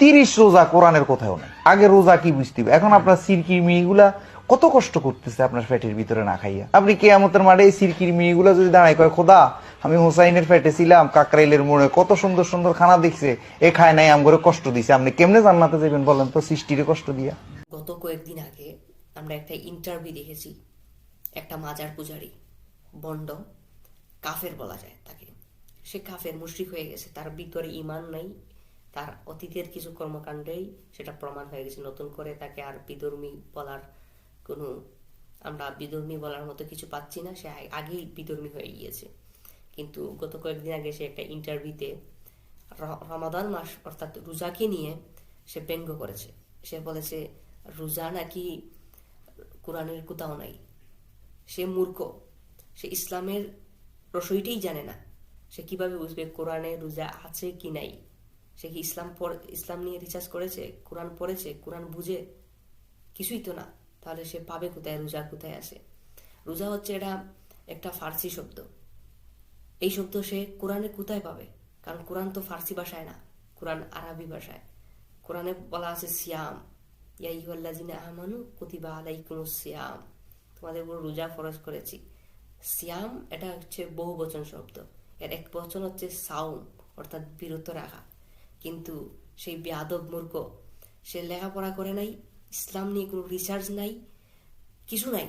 তিরিশ রোজা কোরআনের কোথাও নেই। আগে রোজা কি বুঝতে হবে? এখন আপনার সিরকির মেয়েগুলা কত কষ্ট করতেছে আপনার পেটের ভিতরে না খাইয়া। আপনি কেয়ামতের মাঠে এই সিরকির মেয়েগুলা যদি দাঁড়ায় কয়, খোদা, আমি হোসাইনের পেটে ছিলাম, কাকরাইলের মোড়ে কত সুন্দর সুন্দর খানা দেখছে, এ খায় নাই আম করে কষ্ট দিছে। আপনি কেমনে জান্নাতে যাবেন বলেন তো সৃষ্টিরে কষ্ট দিয়া? গত কয়েকদিন আগে আমরা একটা ইন্টারভিউ দেখেছি, একটা মাজার পূজারি, বন্ড, কাফের বলা যায় তাকে। সে কাফের মুশরিক হয়ে গেছে, তার ভিতরে ইমান নাই তার অতীতের কিছু কর্মকাণ্ডেই সেটা প্রমাণ হয়ে গেছে। নতুন করে তাকে আর বিধর্মী বলার কোনো, আমরা বিধর্মী বলার মতো কিছু পাচ্ছি না, সে আগেই বিধর্মী হয়ে গিয়েছে। কিন্তু গত কয়েকদিন আগে সে একটা ইন্টারভিউতে রমাদান মাস অর্থাৎ রোজাকে নিয়ে সে ব্যঙ্গ করেছে। সে বলেছে, রোজা নাকি কোরআনের কোথাও নাই। সে মূর্খ। সে ইসলামের রসইটাই জানে না। সে কীভাবে বুঝবে কোরআনে রোজা আছে কি নাই? সে কি ইসলাম ইসলাম নিয়ে রিসার্চ করেছে, কোরআন পড়েছে, কোরআন বুঝে? কিছুই তো না। তাহলে সে পাবে কোথায়? রোজা কোথায় আসে? রোজা হচ্ছে এটা একটা ফার্সি শব্দ। এই শব্দ সে কোরআনে কোথায় পাবে? কারণ কোরআন তো ফার্সি ভাষায় না। কোরআন আরবি ভাষায়। কোরআনে বলা আছে সিয়াম। ইয়া ইহুয়াল্লাযিনা আমানু কুতিবা আলাইকুমুস সিয়াম। তোমাদের উপর রোজা ফরজ করেছি। সিয়াম এটা হচ্ছে বহু বচন শব্দ। এর এক বচন হচ্ছে সাউম অর্থাৎ বিরত রাখা। কিন্তু সেই বেয়াদব মূর্খ, সে লেখাপড়া করে নাই, ইসলাম নিয়ে কোনো রিসার্চ নাই, কিছু নাই।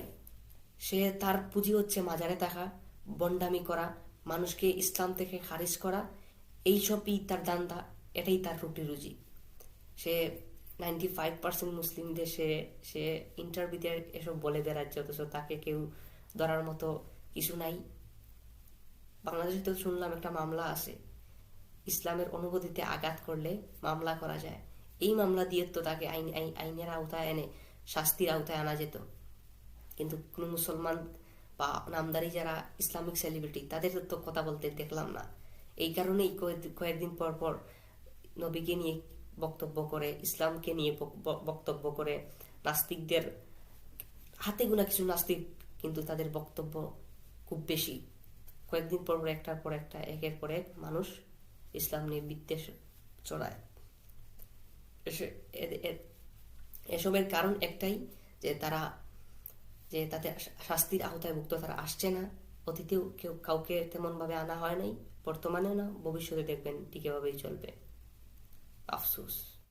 সে তার পুঁজি হচ্ছে মাজারে থাকা, বন্ডামি করা, মানুষকে ইসলাম থেকে খারিজ করা, এইসবই তার দান্দা, এটাই তার রুটি রুজি। সে নাইনটি ফাইভ পার্সেন্ট মুসলিম দেশে সে ইন্টারভিউতে এসব বলে বেড়াচ্ছে অথচ তাকে কেউ ধরার মতো কিছু নাই। বাংলাদেশে তো শুনলাম একটা মামলা আছে। ইসলামের অনুভূতিতে আঘাত করলে মামলা করা যায়। এই মামলা দিয়ে তো তাকে আইন, আইন- আইনের আওতায় এনে, শাস্তির আওতায় আনা যেত। কিন্তু কোনো মুসলমান বা নামদারি যারা ইসলামিক সেলিব্রিটি, তাদের তো কথা বলতে দেখলাম না। এই কারণেই কয়েকদিন পর পর নবীকে নিয়ে বক্তব্য করে, ইসলামকে নিয়ে বক- বক- বক্তব্য করে নাস্তিকদের হাতে গোনা কিছু নাস্তিক কিন্তু তাদের বক্তব্য খুব বেশি। কয়েকদিন পর পর, একটার পর একটা, একের পর এক মানুষ ইসলাম নিয়ে বিদ্বেষ চড়ায় এসবের কারণ একটাই যে তারা, যে তাতে শাস্তির আওতায় মুক্ত তারা আসছে না। অতীতেও কেউ কাউকে তেমন ভাবে আনা হয় নাই, বর্তমানেও না, ভবিষ্যতে দেখবেন ঠিক এভাবেই চলবে। আফসোস।